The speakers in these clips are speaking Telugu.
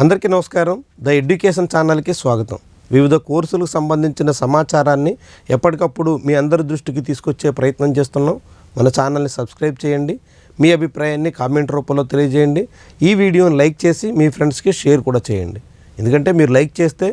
అందరికీ నమస్కారం. ద ఎడ్యుకేషన్ ఛానల్కి స్వాగతం. వివిధ కోర్సులకు సంబంధించిన సమాచారాన్ని ఎప్పటికప్పుడు మీ అందరి దృష్టికి తీసుకొచ్చే ప్రయత్నం చేస్తున్నాం. మన ఛానల్ని సబ్స్క్రైబ్ చేయండి. మీ అభిప్రాయాన్ని కామెంట్ రూపంలో తెలియజేయండి. ఈ వీడియోని లైక్ చేసి మీ ఫ్రెండ్స్కి షేర్ కూడా చేయండి. ఎందుకంటే మీరు లైక్ చేస్తే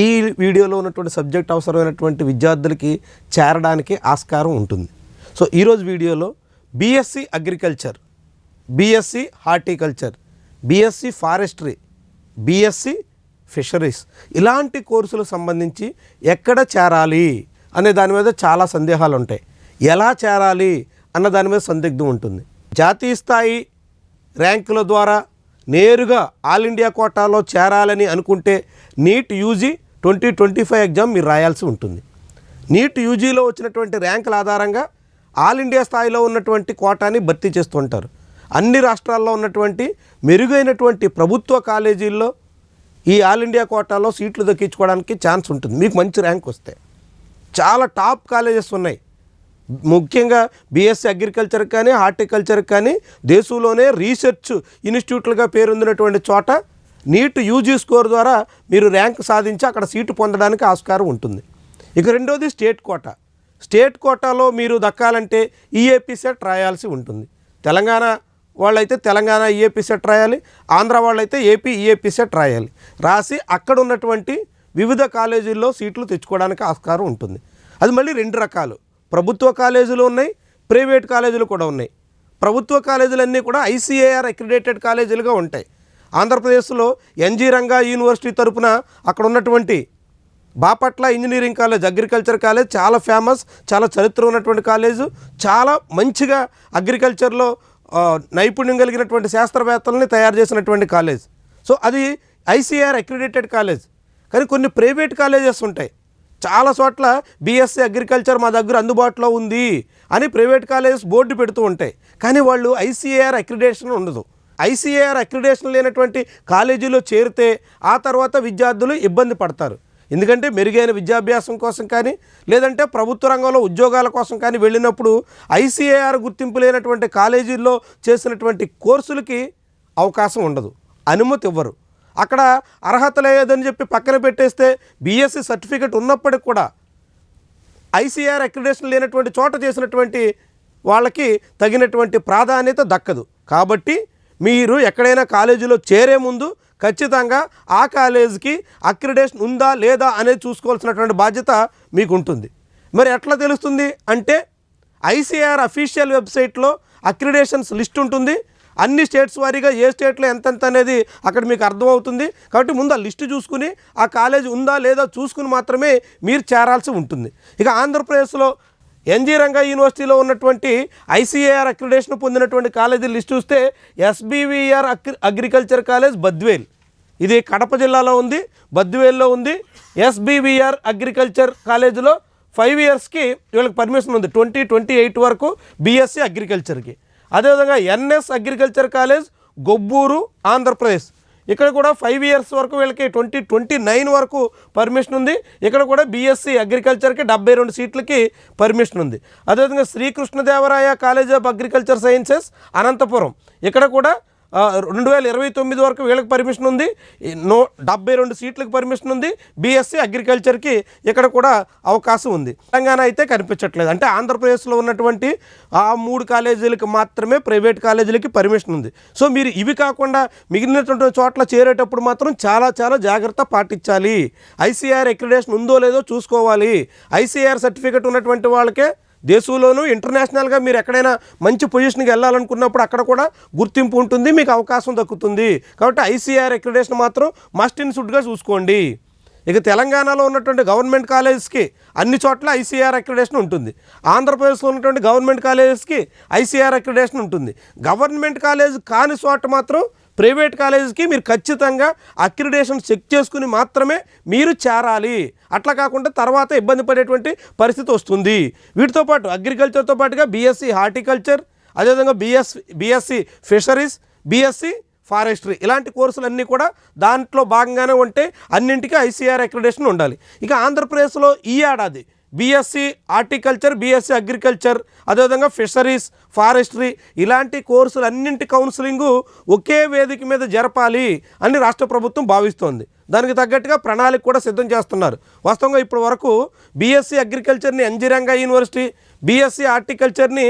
ఈ వీడియోలో ఉన్నటువంటి సబ్జెక్ట్ అవసరమైనటువంటి విద్యార్థులకి చేరడానికి ఆస్కారం ఉంటుంది. సో ఈరోజు వీడియోలో BSc agriculture BSc horticulture BSc forestry BSc fisheries ఇలాంటి కోర్సులకు సంబంధించి ఎక్కడ చేరాలి అనే దాని మీద చాలా సందేహాలు ఉంటాయి ఎలా చేరాలి అన్న దాని మీద సందిగ్ధం ఉంటుంది. జాతీయ స్థాయి ర్యాంకుల ద్వారా నేరుగా ఆల్ ఇండియా కోటాలో చేరాలని అనుకుంటే NEET UG twenty twenty five exam మీరు రాయాల్సి ఉంటుంది. నీట్ యూజీలో వచ్చినటువంటి ర్యాంకుల ఆధారంగా ఆల్ ఇండియా స్థాయిలో ఉన్నటువంటి కోటాని భర్తీ చేస్తుంటారు అన్ని రాష్ట్రాల్లో ఉన్నటువంటి మెరుగైనటువంటి ప్రభుత్వ కాలేజీల్లో ఈ ఆల్ ఇండియా కోటాలో సీట్లు దక్కించుకోవడానికి ఛాన్స్ ఉంటుంది. మీకు మంచి ర్యాంక్ వస్తే. చాలా టాప్ కాలేజెస్ ఉన్నాయి. ముఖ్యంగా బీఎస్సీ అగ్రికల్చర్ కానీ హార్టికల్చర్ కానీ దేశంలోనే రీసెర్చ్ ఇన్స్టిట్యూట్లుగా పేరొందినటువంటి చోట నీట్ యూజీ స్కోర్ ద్వారా మీరు ర్యాంక్ సాధించి అక్కడ సీటు పొందడానికి ఆస్కారం ఉంటుంది. ఇక రెండోది స్టేట్ కోటా. స్టేట్ కోటాలో మీరు దక్కాలంటే ఈఏపీ సెట్ రాయాల్సి ఉంటుంది. తెలంగాణ వాళ్ళైతే తెలంగాణ ఈఏపీ సెట్ రాయాలి ఆంధ్ర వాళ్ళైతే ఏపీ ఈఏపీ సెట్ రాయాలి. రాసి అక్కడ ఉన్నటువంటి వివిధ కాలేజీల్లో సీట్లు తెచ్చుకోవడానికి ఆస్కారం ఉంటుంది. అది మళ్ళీ రెండు రకాలు. ప్రభుత్వ కాలేజీలు ఉన్నాయి ప్రైవేట్ కాలేజీలు కూడా ఉన్నాయి. ప్రభుత్వ కాలేజీలన్నీ కూడా ఐసీఏఆర్ అక్రిడేటెడ్ కాలేజీలుగా ఉంటాయి. ఆంధ్రప్రదేశ్లో ఎన్జీ రంగా యూనివర్సిటీ తరపున అక్కడ ఉన్నటువంటి Bapatla engineering college agriculture college చాలా ఫేమస్ చాలా చరిత్ర ఉన్నటువంటి కాలేజు చాలా మంచిగా అగ్రికల్చర్లో నైపుణ్యం కలిగినటువంటి శాస్త్రవేత్తలని తయారు చేసినటువంటి కాలేజ్. సో అది ఐసీఆర్ అక్రిడేటెడ్ కాలేజ్. కానీ కొన్ని ప్రైవేట్ కాలేజెస్ ఉంటాయి. చాలా చోట్ల బీఎస్సీ అగ్రికల్చర్ మా దగ్గర అందుబాటులో ఉంది అని ప్రైవేట్ కాలేజెస్ బోర్డు పెడుతూ ఉంటాయి. కానీ వాళ్ళు ఐసీఏఆర్ అక్రిడేషన్ ఉండదు. ఐసీఏఆర్ అక్రిడేషన్ లేనటువంటి కాలేజీలో చేరితే ఆ తర్వాత విద్యార్థులు ఇబ్బంది పడతారు. ఎందుకంటే మెరుగైన విద్యాభ్యాసం కోసం కానీ లేదంటే ప్రభుత్వ రంగంలో ఉద్యోగాల కోసం కానీ వెళ్ళినప్పుడు ఐసీఏఆర్ గుర్తింపు లేనటువంటి కాలేజీల్లో చేసినటువంటి కోర్సులకి అవకాశం ఉండదు. అనుమతి ఇవ్వరు. అక్కడ అర్హత లేదని చెప్పి పక్కన పెట్టేస్తే బీఎస్సీ సర్టిఫికెట్ ఉన్నప్పటికి కూడా ఐసీఆర్ అక్రిడేషన్ లేనటువంటి చోట చేసినటువంటి వాళ్ళకి తగినటువంటి ప్రాధాన్యత దక్కదు. కాబట్టి మీరు ఎక్కడైనా కాలేజీలో చేరే ముందు ఖచ్చితంగా ఆ కాలేజీకి అక్రిడేషన్ ఉందా లేదా అనేది చూసుకోవాల్సినటువంటి బాధ్యత మీకు ఉంటుంది మరి ఎట్లా తెలుస్తుంది అంటే ఐసీఆర్ అఫీషియల్ వెబ్సైట్లో అక్రిడేషన్స్ లిస్ట్ ఉంటుంది. అన్ని స్టేట్స్ వారీగా ఏ స్టేట్లో ఎంతెంత అనేది అక్కడ మీకు అర్థమవుతుంది. కాబట్టి ముందు ఆ లిస్టు చూసుకుని ఆ కాలేజ్ ఉందా లేదా చూసుకుని మాత్రమే మీరు చేరాల్సి ఉంటుంది. ఇక ఆంధ్రప్రదేశ్లో ఎన్జీ రంగా యూనివర్సిటీలో ఉన్నటువంటి ఐసీఏఆర్ అక్రిడేషన్ పొందినటువంటి కాలేజీ లిస్ట్ చూస్తే ఎస్బీవీఆర్ అగ్రికల్చర్ కాలేజ్ బద్వేల్. ఇది కడప జిల్లాలో ఉంది బద్వేల్లో ఉంది. ఎస్బీవీఆర్ అగ్రికల్చర్ కాలేజీలో ఫైవ్ ఇయర్స్కి వీళ్ళకి పర్మిషన్ ఉంది ట్వంటీ ట్వంటీ ఎయిట్ వరకు బీఎస్సీ అగ్రికల్చర్కి. అదేవిధంగా NS agriculture college Gobburu Andhra Pradesh. ఇక్కడ కూడా ఫైవ్ ఇయర్స్ వరకు వీళ్ళకి ట్వంటీ ట్వంటీ నైన్ వరకు పర్మిషన్ ఉంది. ఇక్కడ కూడా బీఎస్సీ అగ్రికల్చర్కి డెబ్బై రెండు సీట్లకి పర్మిషన్ ఉంది. అదేవిధంగా Srikrishnadevaraya college of agriculture sciences Anantapuram. ఇక్కడ కూడా రెండు వేల ఇరవై తొమ్మిది వరకు వీళ్ళకి పర్మిషన్ ఉంది. నో డెబ్బై రెండు సీట్లకు పర్మిషన్ ఉంది. బీఎస్సీ అగ్రికల్చర్కి ఇక్కడ కూడా అవకాశం ఉంది. తెలంగాణ అయితే కనిపించట్లేదు. అంటే ఆంధ్రప్రదేశ్లో ఉన్నటువంటి ఆ మూడు కాలేజీలకు మాత్రమే ప్రైవేట్ కాలేజీలకి పర్మిషన్ ఉంది. సో మీరు ఇవి కాకుండా మిగిలినటువంటి చోట్ల చేరేటప్పుడు మాత్రం చాలా చాలా జాగ్రత్త పాటించాలి. ఐసీఆర్ అక్రిడేషన్ ఉందో లేదో చూసుకోవాలి. ఐసీఆర్ సర్టిఫికేట్ ఉన్నటువంటి వాళ్ళకే దేశంలోనూ ఇంటర్నేషనల్గా మీరు ఎక్కడైనా మంచి పొజిషన్కి వెళ్ళాలనుకున్నప్పుడు అక్కడ కూడా గుర్తింపు ఉంటుంది మీకు అవకాశం దక్కుతుంది. కాబట్టి ఐసీఆర్ అక్రిడేషన్ మాత్రం మస్ట్ ఇన్ షుడ్గా చూసుకోండి. ఇక తెలంగాణలో ఉన్నటువంటి గవర్నమెంట్ కాలేజెస్కి అన్ని చోట్ల ఐసీఆర్ అక్రిడేషన్ ఉంటుంది. ఆంధ్రప్రదేశ్లో ఉన్నటువంటి గవర్నమెంట్ కాలేజెస్కి ఐసీఆర్ అక్రిడేషన్ ఉంటుంది. గవర్నమెంట్ కాలేజ్ కాని చోట మాత్రం ప్రైవేట్ కాలేజీకి మీరు ఖచ్చితంగా అక్రిడేషన్ చెక్ చేసుకుని మాత్రమే మీరు చేరాలి. అట్లా కాకుండా తర్వాత ఇబ్బంది పడేటువంటి పరిస్థితి వస్తుంది. వీటితో పాటు అగ్రికల్చర్తో పాటుగా బీఎస్సీ హార్టికల్చర్ అదేవిధంగా BS BSc fisheries BSc forestry ఇలాంటి కోర్సులన్నీ కూడా దాంట్లో భాగంగానే ఉంటే అన్నింటికీ ఐసీఆర్ అక్రిడేషన్ ఉండాలి. ఇక ఆంధ్రప్రదేశ్లో ఈ ఏడాది బీఎస్సీ హార్టికల్చర్ బీఎస్సీ అగ్రికల్చర్ అదేవిధంగా ఫిషరీస్ ఫారెస్ట్రీ ఇలాంటి కోర్సులు అన్నింటి కౌన్సిలింగు ఒకే వేదిక మీద జరపాలి అని రాష్ట్ర ప్రభుత్వం భావిస్తోంది. దానికి తగ్గట్టుగా ప్రణాళిక కూడా సిద్ధం చేస్తున్నారు. వాస్తవంగా ఇప్పటి వరకు బీఎస్సీ అగ్రికల్చర్ని అంజిరంగా యూనివర్సిటీ బీఎస్సీ హార్టికల్చర్ని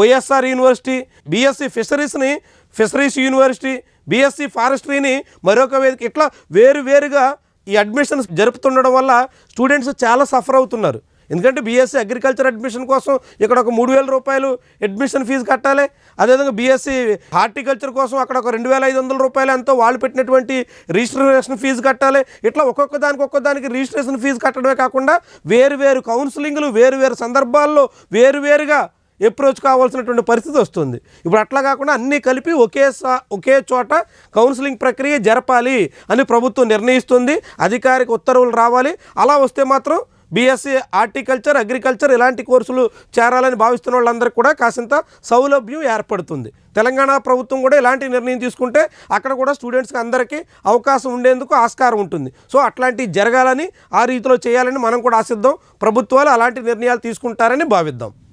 వైఎస్ఆర్ యూనివర్సిటీ బీఎస్సీ ఫిషరీస్ని ఫిషరీస్ యూనివర్సిటీ బీఎస్సీ ఫారెస్ట్రీని మరొక వేదిక ఇట్లా వేరు వేరుగా ఈ అడ్మిషన్స్ జరుపుతుండడం వల్ల స్టూడెంట్స్ చాలా సఫర్ అవుతున్నారు. ఎందుకంటే బీఎస్సీ అగ్రికల్చర్ అడ్మిషన్ కోసం ఇక్కడ ఒక మూడు వేల రూపాయలు అడ్మిషన్ ఫీజు కట్టాలి. అదేవిధంగా బీఎస్సీ హార్టికల్చర్ కోసం అక్కడ ఒక రెండు వేల ఐదు వందల రూపాయలు ఎంతో వాళ్ళు పెట్టినటువంటి రిజిస్ట్రేషన్ ఫీజు కట్టాలి. ఇట్లా ఒక్కొక్క దానికి ఒక్కొక్క దానికి రిజిస్ట్రేషన్ ఫీజు కట్టడమే కాకుండా వేరు వేరు కౌన్సిలింగ్లు వేరు వేరు సందర్భాల్లో వేరు వేరుగా అప్రోచ్ కావాల్సినటువంటి పరిస్థితి వస్తుంది. ఇప్పుడు అట్లా కాకుండా అన్నీ కలిపి ఒకే సా ఒకే చోట కౌన్సిలింగ్ ప్రక్రియ జరపాలి అని ప్రభుత్వం నిర్ణయిస్తుంది. అధికారిక ఉత్తర్వులు రావాలి. అలా వస్తే మాత్రం బీఎస్సీ హార్టికల్చర్ అగ్రికల్చర్ ఇలాంటి కోర్సులు చేరాలని భావిస్తున్న వాళ్ళందరికీ కూడా కాసింత సౌలభ్యం ఏర్పడుతుంది. తెలంగాణ ప్రభుత్వం కూడా ఇలాంటి నిర్ణయం తీసుకుంటే అక్కడ కూడా స్టూడెంట్స్కి అందరికీ అవకాశం ఉండేందుకు ఆస్కారం ఉంటుంది. సో అట్లాంటివి జరగాలని ఆ రీతిలో చేయాలని మనం కూడా ఆశిద్దాం. ప్రభుత్వాలు అలాంటి నిర్ణయాలు తీసుకుంటారని భావిద్దాం.